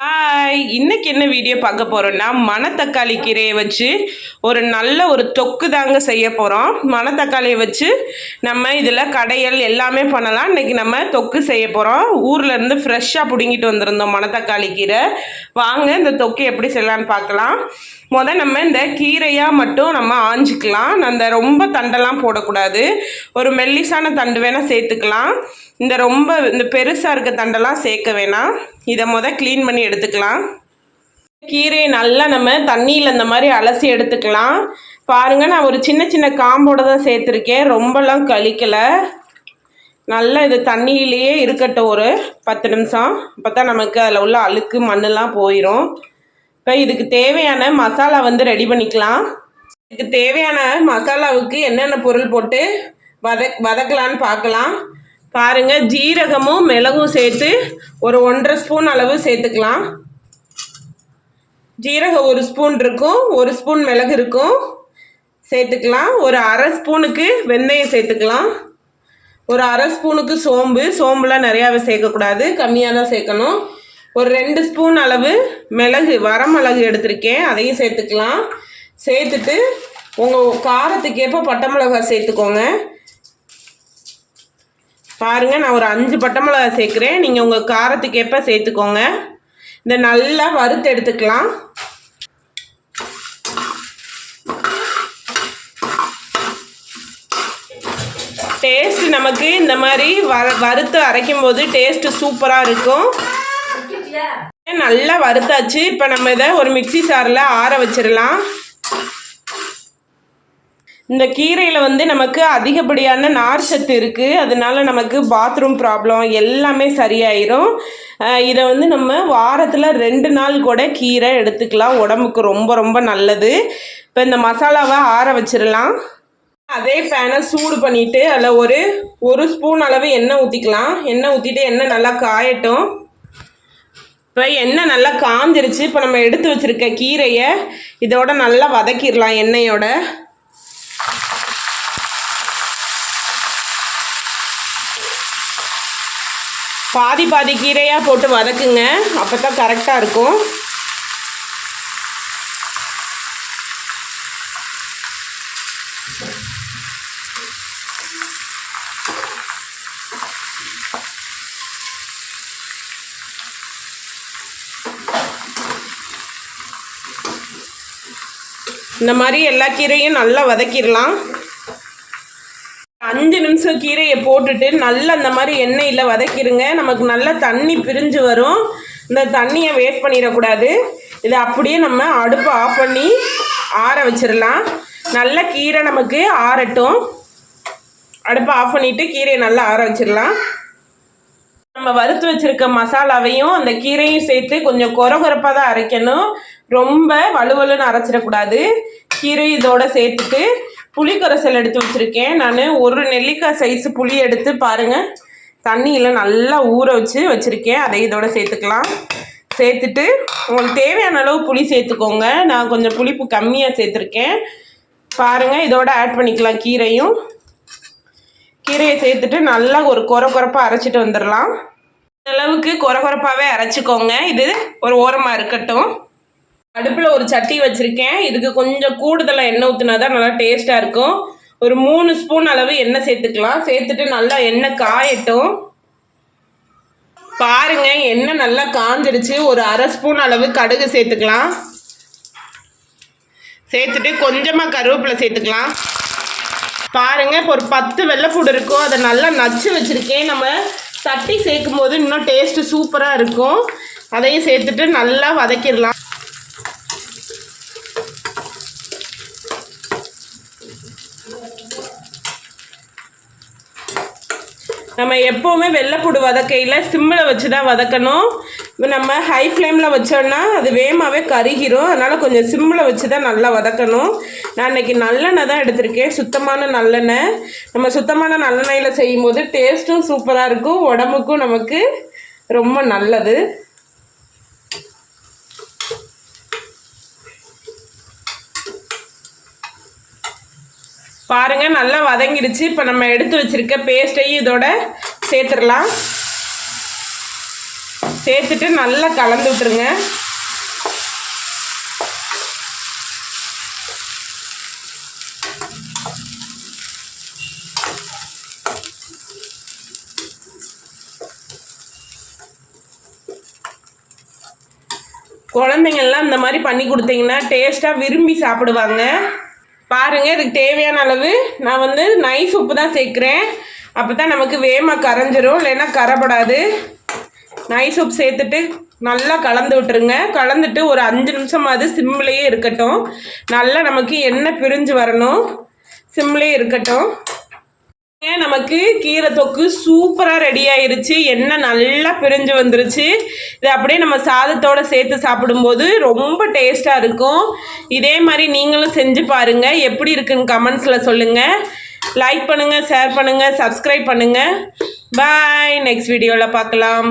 Hi இன்னைக்கு என்ன video பார்க்க போகிறோன்னா மணத்தக்காளி கீரையை வச்சு ஒரு நல்ல ஒரு தொக்கு தாங்க செய்ய போகிறோம் மணத்தக்காளியை வச்சு நம்ம இதில் கடையல் எல்லாமே பண்ணலாம். இன்னைக்கு நம்ம தொக்கு செய்ய போகிறோம் ஊர்லேருந்து ஃப்ரெஷ்ஷாக பிடுங்கிட்டு வந்திருந்தோம் மணத்தக்காளி கீரை. வாங்க இந்த தொக்கு எப்படி செய்யலான்னு பார்க்கலாம். மொதல் நம்ம இந்த கீரையாக மட்டும் நம்ம ஆஞ்சிக்கலாம். அந்த ரொம்ப தண்டெல்லாம் போடக்கூடாது. ஒரு மெல்லிசான தண்டு வேணால் சேர்த்துக்கலாம். இந்த ரொம்ப இந்த பெருசாக இருக்க தண்டெல்லாம் சேர்க்க வேணாம். இதை முத க்ளீன் பண்ணி எடுத்துக்கலாம். கீரையை நல்லா நம்ம தண்ணியில் இந்த மாதிரி அலசி எடுத்துக்கலாம். பாருங்க நான் ஒரு சின்ன சின்ன காம்போட தான் சேர்த்துருக்கேன். ரொம்பலாம் கழிக்கலை. நல்லா இது தண்ணியிலேயே இருக்கட்டும் ஒரு பத்து நிமிஷம். அப்போ தான் நமக்கு அதில் உள்ள அழுக்கு மண்ணெல்லாம் போயிடும் இப்போ இதுக்கு தேவையான மசாலா வந்து ரெடி பண்ணிக்கலாம். இதுக்கு தேவையான மசாலாவுக்கு என்னென்ன பொருள் போட்டு வத வதக்கலான்னு பார்க்கலாம். பாருங்கள் ஜீரகமும் மிளகும் சேர்த்து ஒரு ஒன்றரை ஸ்பூன் அளவு சேர்த்துக்கலாம். ஜீரகம் ஒரு ஸ்பூன் இருக்கும் ஒரு ஸ்பூன் மிளகு இருக்கும். சேர்த்துக்கலாம். ஒரு அரை ஸ்பூனுக்கு வெந்தயம் சேர்த்துக்கலாம். ஒரு அரை ஸ்பூனுக்கு சோம்பு. சோம்புலாம் நிறையாவே சேர்க்கக்கூடாது. கம்மியாக தான் சேர்க்கணும். ஒரு ரெண்டு ஸ்பூன் அளவு மிளகு வரமிளகு எடுத்திருக்கேன். அதையும் சேர்த்துக்கலாம். சேர்த்துட்டு உங்கள் காரத்துக்கேற்ப பட்டை மிளகாய் சேர்த்துக்கோங்க. பாருங்கள் நான் ஒரு அஞ்சு பட்டை மிளகாய் சேர்க்குறேன். நீங்கள் உங்கள் காரத்துக்கேற்ப சேர்த்துக்கோங்க. இந்த நல்லா வறுத்து எடுத்துக்கலாம். டேஸ்ட் நமக்கு இந்த மாதிரி வ வறுத்து அரைக்கும் போது டேஸ்ட்டு சூப்பராக இருக்கும். நல்லா வறுத்தாச்சு. இப்போ நம்ம இதை ஒரு மிக்சி சாரில் ஆற வச்சிடலாம். இந்த கீரையில் வந்து நமக்கு அதிகப்படியான நார் சத்து இருக்குது அதனால நமக்கு பாத்ரூம் ப்ராப்ளம் எல்லாமே சரியாயிரும். இதை வந்து நம்ம வாரத்தில் ரெண்டு நாள் கூட கீரை எடுத்துக்கலாம். உடம்புக்கு ரொம்ப ரொம்ப நல்லது. இப்போ இந்த மசாலாவை ஆற வச்சிடலாம். அதே ஃபேனை சூடு பண்ணிவிட்டு அதில் ஒரு ஒரு ஸ்பூன் அளவு எண்ணெய் ஊற்றிக்கலாம் எண்ணெய் ஊற்றிட்டு எண்ணெய் நல்லா காயட்டும். இப்போ எண்ணெய் நல்லா காஞ்சிருச்சு. இப்போ நம்ம எடுத்து வச்சிருக்க கீரையை இதோட நல்லா வதக்கிடலாம் எண்ணெயோட. பாதி பாதி கீரையாக போட்டு வதக்குங்க. அப்போ தான் கரெக்டாக இருக்கும். இந்த மாதிரி எல்லா கீரையும் நல்லா வதக்கிடலாம். அஞ்சு நிமிஷம் கீரையை போட்டுட்டு நல்லா இந்த மாதிரி எண்ணெயில் வதக்கிடுங்க. நமக்கு நல்லா தண்ணி பிரிஞ்சு வரும். இந்த தண்ணியை வேஸ்ட் பண்ணிடக்கூடாது. இதை அப்படியே நம்ம அடுப்பை ஆஃப் பண்ணி ஆற வச்சிடலாம். நல்ல கீரை நமக்கு ஆறட்டும். அடுப்பை ஆஃப் பண்ணிவிட்டு கீரையை நல்லா ஆற வச்சிடலாம். நம்ம வறுத்து வச்சிருக்க மசாலாவையும் அந்த கீரையும் சேர்த்து கொஞ்சம் கொரகொரப்பாக தான் அரைக்கணும். ரொம்ப வலுவலுன்னு அரைச்சிடக்கூடாது. கீரை இதோட சேர்த்துட்டு புளி கரைசல் எடுத்து வச்சுருக்கேன். நான் ஒரு நெல்லிக்காய் சைஸு புளி எடுத்து பாருங்கள் தண்ணியில் நல்லா ஊற வச்சு வச்சுருக்கேன். அதை இதோட சேர்த்துக்கலாம். சேர்த்துட்டு உங்களுக்கு தேவையான அளவு புளி சேர்த்துக்கோங்க. நான் கொஞ்சம் புளிப்பு கம்மியாக சேர்த்துருக்கேன். பாருங்கள் இதோட ஆட் பண்ணிக்கலாம் கீரையும். கீரையை சேர்த்துட்டு நல்லா ஒரு கொர கொரப்பாக அரைச்சிட்டு வந்துடலாம். அளவுக்கு கொர கொரப்பாகவே அரைச்சிக்கோங்க. இது ஒரு ஓரமாக இருக்கட்டும். அடுப்பில் ஒரு சட்டி வச்சுருக்கேன். இதுக்கு கொஞ்சம் கூடுதலாக எண்ணெய் ஊற்றினா தான் நல்லா டேஸ்ட்டாக இருக்கும். ஒரு மூணு ஸ்பூன் அளவு எண்ணெய் சேர்த்துக்கலாம். சேர்த்துட்டு நல்லா எண்ணெய் காயட்டும். பாருங்க எண்ணெய் நல்லா காஞ்சிருச்சு. ஒரு அரை ஸ்பூன் அளவு கடுகு சேர்த்துக்கலாம். சேர்த்துட்டு கொஞ்சமாக கருவேப்பிலை சேர்த்துக்கலாம். பாருங்க இப்போ ஒரு பத்து வெள்ளைப்பூடு இருக்கும் அதை நல்லா நச்சு வச்சுருக்கேன். நம்ம தட்டி சேர்க்கும் போது இன்னும் டேஸ்ட்டு சூப்பராக இருக்கும். அதையும் சேர்த்துட்டு நல்லா வதக்கிடலாம். நம்ம எப்போவுமே வெள்ளைப்பூடு வதக்கையில் சிம்மில் வச்சு தான் வதக்கணும். இப்போ நம்ம ஹை ஃப்ளேமில் வச்சோன்னா அது வேகமாகவே கருகிரும். அதனால் கொஞ்சம் சிம்மில் வச்சு தான் நல்லா வதக்கணும். நான் இன்றைக்கி நல்லெண்ணெய் தான் எடுத்திருக்கேன். சுத்தமான நல்லெண்ணெய். நம்ம சுத்தமான நல்லெண்ணெயில் செய்யும்போது டேஸ்ட்டும் சூப்பராக இருக்கும். உடம்புக்கும் நமக்கு ரொம்ப நல்லது. பாருங்க நல்லா வதங்கிடுச்சு. இப்போ நம்ம எடுத்து வச்சிருக்க பேஸ்ட்டையும் இதோட சேர்த்துடலாம். சேர்த்துட்டு நல்லா கலந்து விட்டுருங்க. குழந்தைங்கள்லாம் இந்த மாதிரி பண்ணி கொடுத்தீங்கன்னா டேஸ்ட்டாக விரும்பி சாப்பிடுவாங்க. பாருங்கள் இதுக்கு தேவையான அளவு. நான் வந்து நைஸ் உப்பு தான் சேர்க்குறேன். அப்போ தான் நமக்கு வேகமாக கரைஞ்சிரும் இல்லைன்னா கரைப்படாது நைஸ் சோப் சேர்த்துட்டு நல்லா கலந்து விட்டுருங்க. கலந்துட்டு ஒரு அஞ்சு நிமிஷமாவது சிம்லேயே இருக்கட்டும். நல்லா நமக்கு எண்ணெய் பிரிஞ்சு வரணும். சிம்லேயே இருக்கட்டும். நமக்கு கீரை தொக்கு சூப்பராக ரெடி ஆயிருச்சு. எண்ணெய் நல்லா பிரிஞ்சு வந்துருச்சு. இது அப்படியே நம்ம சாதத்தோட சேர்த்து சாப்பிடும்போது ரொம்ப டேஸ்ட்டாக இருக்கும். இதே மாதிரி நீங்களும் செஞ்சு பாருங்கள் எப்படி இருக்குன்னு கமெண்ட்ஸில் சொல்லுங்கள் லைக் பண்ணுங்கள் ஷேர் பண்ணுங்கள் சப்ஸ்கிரைப் பண்ணுங்கள் பாய் நெக்ஸ்ட் வீடியோவில் பார்க்கலாம்.